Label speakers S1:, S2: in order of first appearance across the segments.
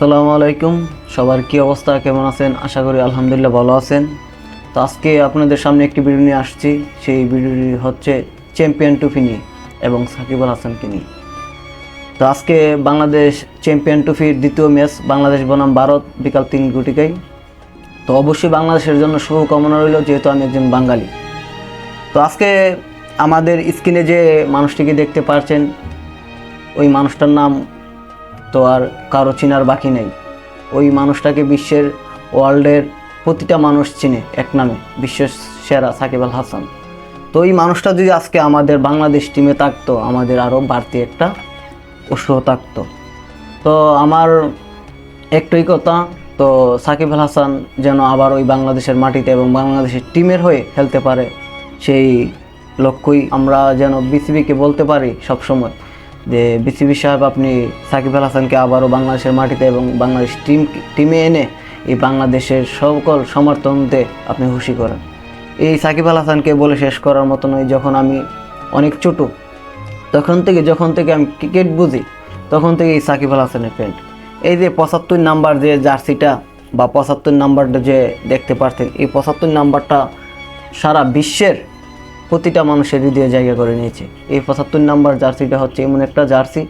S1: আসসালামু আলাইকুম। সবার কি অবস্থা? কেমন আছেন? আশা করি আলহামদুলিল্লাহ ভালো আছেন। তো আজকে আপনাদের সামনে একটি ভিডিও নিয়ে আসছি। সেই ভিডিওটি হচ্ছে চ্যাম্পিয়ন ট্রফি নিয়ে এবং সাকিব আল হাসানকে নিয়ে। তো আজকে বাংলাদেশ চ্যাম্পিয়ন ট্রফির দ্বিতীয় ম্যাচ, বাংলাদেশ বনাম ভারত বিকাল তিন গুটিকাই তো অবশ্যই বাংলাদেশের জন্য শুভকামনা রইল, যেহেতু আমি একজন বাঙালি। তো আজকে আমাদের স্ক্রিনে যে মানুষটিকে দেখতে পারছেন, ওই মানুষটার নাম তো আর কারও চিনার বাকি নেই। ওই মানুষটাকে বিশ্বের ওয়ার্ল্ডের প্রতিটা মানুষ চিনে, এক নামে, বিশ্বের সেরা সাকিব আল হাসান। তো ওই মানুষটা যদি আজকে আমাদের বাংলাদেশ টিমে থাকতো, আমাদের আরও বাড়তি একটা উৎসাহ থাকতো। তো আমার একটাই কথা, তো সাকিব আল হাসান যেন আবার ওই বাংলাদেশের মাটিতে এবং বাংলাদেশের টিমের হয়ে খেলতে পারে, সেই লক্ষ্যই আমরা যেন বিসিবিকে বলতে পারি সবসময়। যে বিসিবি সাহেব আপনি সাকিব আল হাসানকে আবারও বাংলাদেশের মাটিতে এবং বাংলাদেশ টিম টিমে এনে এই বাংলাদেশের সকল সমর্থনতে আপনি খুশি করেন। এই সাকিব আল হাসানকে বলে শেষ করার মতো নয়, যখন আমি অনেক ছোটো, তখন থেকে, যখন থেকে আমি ক্রিকেট বুঝি, তখন থেকে এই সাকিব আল হাসানের প্যান্ট এই যে পঁচাত্তর নাম্বার যে জার্সিটা বা পঁচাত্তর নাম্বারটা যে দেখতে পারতেন, এই পঁচাত্তর নাম্বারটা সারা বিশ্বের প্রতিটা মানুষের হৃদয়ে জায়গা করে নিয়েছে। এই পঁচাত্তর নাম্বার জার্সিটা হচ্ছে এমন একটা জার্সি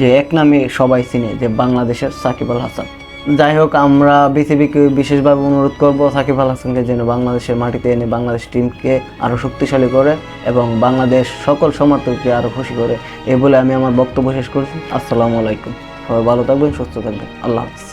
S1: যে এক নামে সবাই চিনে, যে বাংলাদেশের সাকিব আল হাসান। যাই হোক, আমরা বিসিবিকে বিশেষভাবে অনুরোধ করব সাকিব আল হাসানকে যেন বাংলাদেশের মাটিতে এনে বাংলাদেশ টিমকে আরও শক্তিশালী করে এবং বাংলাদেশ সকল সমর্থককে আরও খুশি করে। এ বলে আমি আমার বক্তব্য শেষ করছি। আসসালামু আলাইকুম। সবাই ভালো থাকবেন, সুস্থ থাকবেন। আল্লাহ হাফিজ।